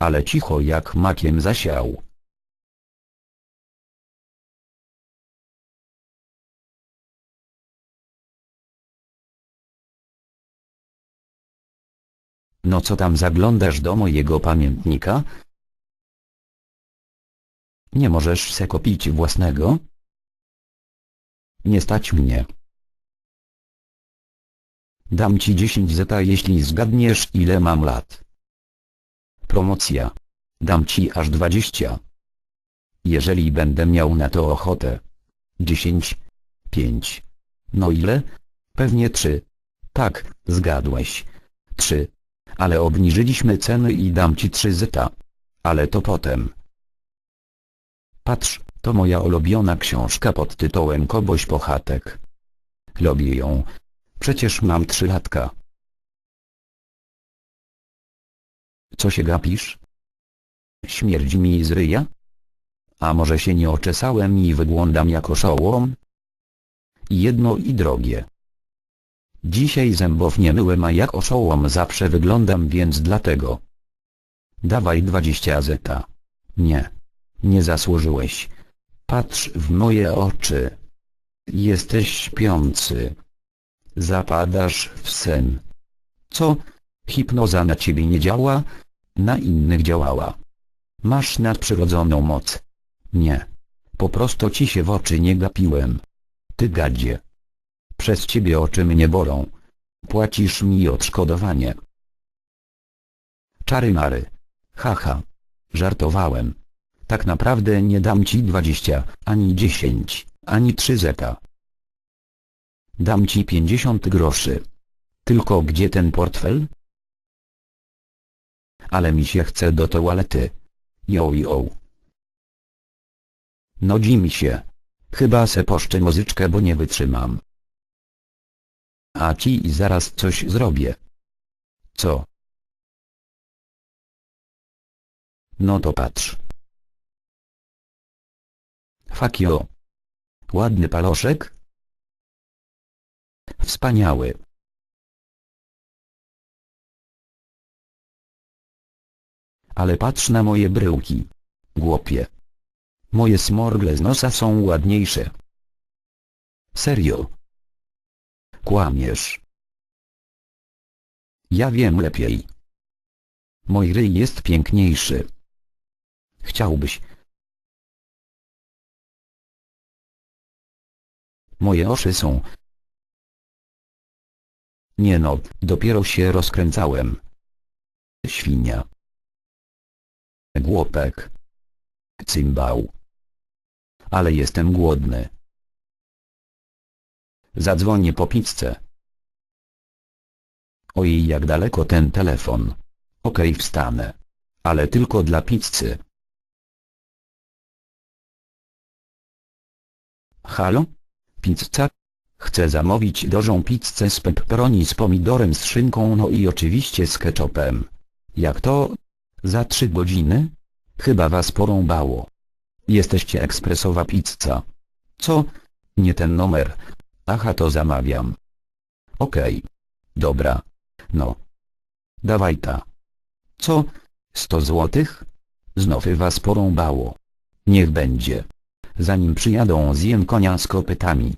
ale cicho jak makiem zasiał. No co tam zaglądasz do mojego pamiętnika? Nie możesz se kupić własnego? Nie stać mnie. Dam ci 10 zeta jeśli zgadniesz ile mam lat. Promocja. Dam ci aż 20. Jeżeli będę miał na to ochotę. 10. 5. No ile? Pewnie 3. Tak, zgadłeś. 3. Ale obniżyliśmy ceny i dam ci 3 zeta. Ale to potem. Patrz, to moja ulubiona książka pod tytułem Koboś Pochatek. Lubię ją. Przecież mam trzylatka. Co się gapisz? Śmierdzi mi z ryja? A może się nie oczesałem i wyglądam jako szołom? Jedno i drogie. Dzisiaj zębów nie myłem a jak oszołom zawsze wyglądam więc dlatego. Dawaj 20 zeta. Nie. Nie zasłużyłeś. Patrz w moje oczy. Jesteś śpiący. Zapadasz w sen. Co? Hipnoza na ciebie nie działa? Na innych działała. Masz nadprzyrodzoną moc. Nie. Po prostu ci się w oczy nie gapiłem. Ty gadzie. Przez ciebie oczy mnie bolą. Płacisz mi odszkodowanie. Czary mary. Haha. Żartowałem. Tak naprawdę nie dam ci 20, ani 10, ani 3 zeta. Dam ci 50 groszy. Tylko gdzie ten portfel? Ale mi się chce do toalety. Jo jo. Nodzi mi się. Chyba se poszczę muzyczkę bo nie wytrzymam. A ci zaraz coś zrobię. Co? No to patrz. Fakio. Ładny paloszek? Wspaniały. Ale patrz na moje bryłki. Głopie. Moje smorgle z nosa są ładniejsze. Serio. Kłamiesz. Ja wiem lepiej. Mój ryj jest piękniejszy. Chciałbyś. Moje oczy są. Nie no, dopiero się rozkręcałem. Świnia. Głopek. Cymbał. Ale jestem głodny. Zadzwonię po pizzę. Ojej jak daleko ten telefon. Okej wstanę. Ale tylko dla pizzy. Halo? Pizza? Chcę zamówić dużą pizzę z pepperoni z pomidorem z szynką no i oczywiście z ketchupem. Jak to? Za trzy godziny? Chyba was porąbało. Jesteście ekspresowa pizza. Co? Nie ten numer. Aha to zamawiam. Okej. Dobra. No. Dawaj ta. Co? 100 złotych? Znowu was porąbało. Niech będzie. Zanim przyjadą zjem konia z kopytami.